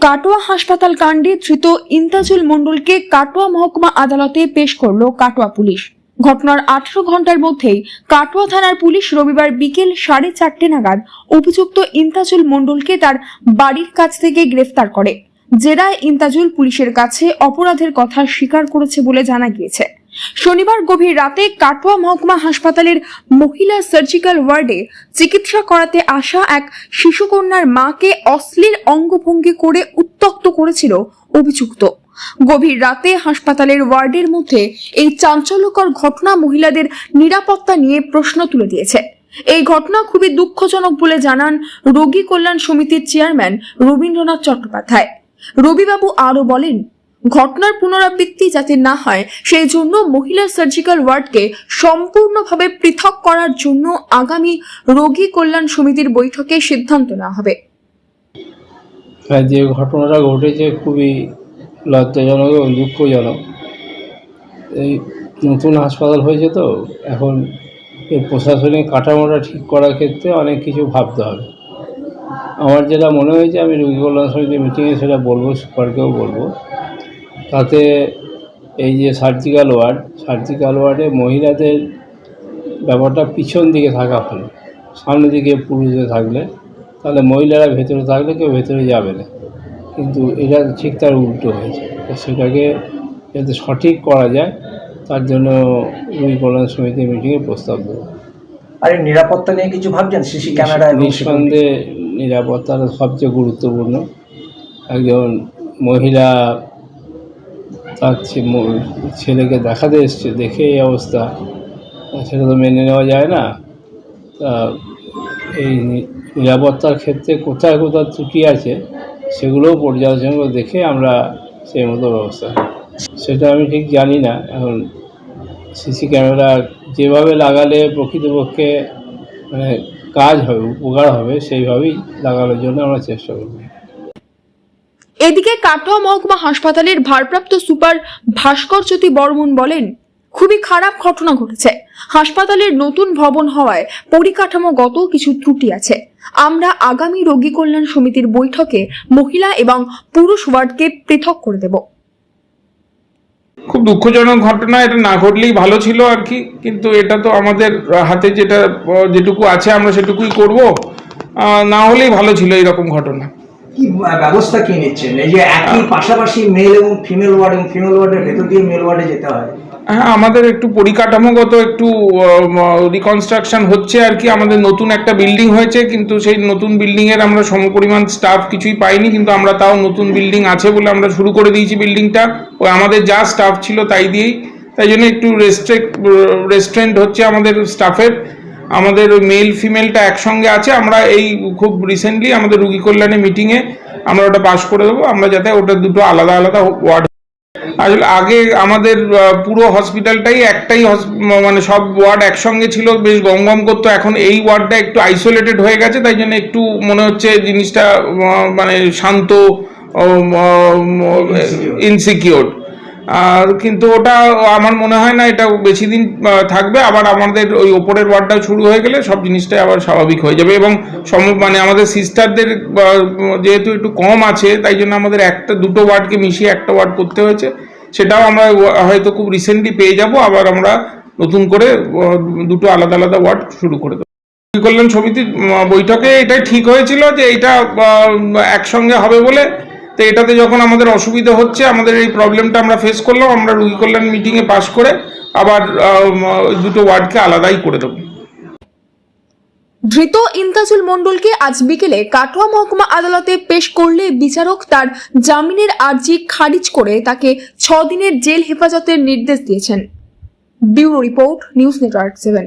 কাটোয়া হাসপাতাল কাণ্ডে ধৃত ইন্তাজুল মণ্ডলকে কাটোয়া মহকুমা আদালতে পেশ করল কাটোয়া পুলিশ। ঘটনার আঠারো ঘণ্টার মধ্যেই কাটোয়া থানার পুলিশ রবিবার বিকেল সাড়ে চারটে নাগাদ অভিযুক্ত ইন্তাজুল মণ্ডলকে তার বাড়ির কাছ থেকে গ্রেফতার করে। জেরায় ইন্তাজুল পুলিশের কাছে অপরাধের কথা স্বীকার করেছে বলে জানা গিয়েছে। শনিবার গভীর রাতে কাটোয়া মহকুমা হাসপাতালের মহিলা সার্জিক্যাল ওয়ার্ডে চিকিৎসা করাতে আসা এক শিশুকন্যার মাকে অশ্লীল অঙ্গভঙ্গি করে উত্তক্ত করেছিল অভিযুক্ত। গভীর রাতে হাসপাতালের ওয়ার্ডের মধ্যে এই চাঞ্চল্যকর ঘটনা মহিলাদের নিরাপত্তা নিয়ে প্রশ্ন তুলে দিয়েছে। এই ঘটনা খুবই দুঃখজনক বলে জানান রোগী কল্যাণ সমিতির চেয়ারম্যান রবীন্দ্রনাথ চট্টোপাধ্যায়। রবিবাবু আরও বলেন ঘটনার পুনরাবৃত্তি যাতে না হয়, সেই জন্য মহিলা সার্জিক্যাল ওয়ার্ডকে সম্পূর্ণভাবে পৃথক করার জন্য আগামী রোগী কল্যাণ সমিতির বৈঠকে সিদ্ধান্ত নেওয়া হবে। হ্যাঁ যে ঘটনাটা ঘটেছে খুবই লজ্জাজনক এবং দুঃখজনক। এই নতুন হাসপাতাল হয়েছে তো, এখন এই প্রশাসনিক কাঠামোটা ঠিক করার ক্ষেত্রে অনেক কিছু ভাবতে হবে। আমার যেটা মনে হয়েছে, আমি রোগী কল্যাণ সমিতির মিটিংয়ে সেটা বলব, সুপারকেও বলব। তাতে এই যে সার্জিক্যাল ওয়ার্ড সার্জিক্যাল ওয়ার্ডে মহিলাদের ব্যাপারটা পিছন দিকে থাকা ভালো। সামনের দিকে পুরুষদের থাকলে তাহলে মহিলারা ভেতরে থাকলে কেউ ভেতরে যাবে না। কিন্তু এটা ঠিক তার উল্টো হয়েছে। সেটাকে যাতে সঠিক করা যায় তার জন্য রুই কল্যাণ সমিতি মিটিংয়ে প্রস্তাব দেবো। আর এই নিরাপত্তা নিয়ে কিছু ভাবছেন? সিসি ক্যামেরা নিঃসন্দেহে নিরাপত্তাটা সবচেয়ে গুরুত্বপূর্ণ। একজন মহিলা তার ছেলেকে দেখাতে এসছে, দেখে এই অবস্থা। সেটা তো মেনে নেওয়া যায় না। তা এই নিরাপত্তার ক্ষেত্রে কোথায় কোথায় ত্রুটি আছে, সেগুলোও পর্যালোচনা করে দেখে আমরা সেই মতো ব্যবস্থা সেটা আমি ঠিক জানি না। এখন সিসি ক্যামেরা যেভাবে লাগালে প্রকৃতপক্ষে মানে কাজ হবে, উপকার হবে, সেইভাবেই লাগানোর জন্য আমরা চেষ্টা করব। এদিকে কাটোয়া মহকুমা হাসপাতালের ভারপ্রাপ্ত সুপার ভাস্কর জ্যোতি বর্মন বলেন, খুবই খারাপ ঘটনা ঘটেছে। হাসপাতালের নতুন ভবন হওয়ায় পরিকাঠামোগত কিছু ত্রুটি আছে। আমরা আগামী রোগী কল্যাণ সমিতির বৈঠকে মহিলা এবং পুরুষ ওয়ার্ডকে পৃথক করে দেব। খুব দুঃখজনক ঘটনা, এটা না ঘটলেই ভালো ছিল আর কি, কিন্তু এটা তো আমাদের হাতে যেটা, যেটুকু আছে আমরা সেটুকুই করব। না হলেই ভালো ছিল এরকম ঘটনা। কি ব্যবস্থা কি নিচ্ছেন? এই যে একই পাশাপাশি মেল এবং ফিমেল ওয়ার্ড এবং ফিমেল ওয়ার্ডের ভেতর দিয়ে মেল ওয়ার্ডে যেতে হয়। হ্যাঁ আমাদের একটু পরিকাঠামোগত একটু রিকনস্ট্রাকশন হচ্ছে আর কি। আমাদের নতুন একটা বিল্ডিং হয়েছে, কিন্তু সেই নতুন বিল্ডিং এর আমরা সমপরিমাণ স্টাফ কিছুই পাইনি, কিন্তু আমরা তাও নতুন বিল্ডিং আছে বলে আমরা শুরু করে দিয়েছি বিল্ডিংটা ওই আমাদের যা স্টাফ ছিল তাই দিয়েই। তাই জন্য একটু রেস্ট্রিক্ট রেস্টুরেন্ট হচ্ছে আমাদের স্টাফের আমাদের মেল ফিমেলটা একসঙ্গে আছে। আমরা এই খুব রিসেন্টলি আমাদের রুগী কল্যাণে মিটিংয়ে আমরা ওটা পাস করে দেবো। আমরা যাতে ওটা দুটো আলাদা আলাদা ওয়ার্ড আসলে আগে আমাদের পুরো হসপিটালটাই একটাই মানে সব ওয়ার্ড একসঙ্গে ছিল। বেশ গমগম করতো। এখন এই ওয়ার্ডটা একটু আইসোলেটেড হয়ে গেছে। তাই জন্য একটু মনে হচ্ছে জিনিসটা মানে শান্ত ইনসিকিওর আর কিন্তু ওটা আমার মনে হয় না, এটা বেশি দিন থাকবে। আবার আমাদের ওই ওপরের ওয়ার্ডটা শুরু হয়ে গেলে সব জিনিসটাই আবার স্বাভাবিক হয়ে যাবে এবং সম মানে আমাদের সিস্টারদের যেহেতু একটু কম আছে, তাই জন্য আমাদের একটা, দুটো ওয়ার্ডকে মিশিয়ে একটা ওয়ার্ড করতে হয়েছে। সেটাও আমরা হয়তো খুব রিসেন্টলি পেয়ে যাব, আবার আমরা নতুন করে দুটো আলাদা আলাদা ওয়ার্ড শুরু করে দেবো। কল্যাণ সমিতির বৈঠকে এটাই ঠিক হয়েছিল যে এটা একসঙ্গে হবে বলে তো এটাতে যখন আমাদের অসুবিধা হচ্ছে, আমাদের এই প্রবলেমটা আমরা ফেস করলাম, আমরা রোগী কল্যাণ মিটিংয়ে পাশ করে আবার দুটো ওয়ার্ডকে আলাদাই করে দেবো। ধৃত ইন্তাজুল মণ্ডলকে আজ বিকেলে কাটোয়া মহকুমা আদালতে পেশ করলে বিচারক তার জামিনের আর্জি খারিজ করে তাকে ছ দিনের জেল হেফাজতের নির্দেশ দিয়েছেন। Bureau report, news network seven.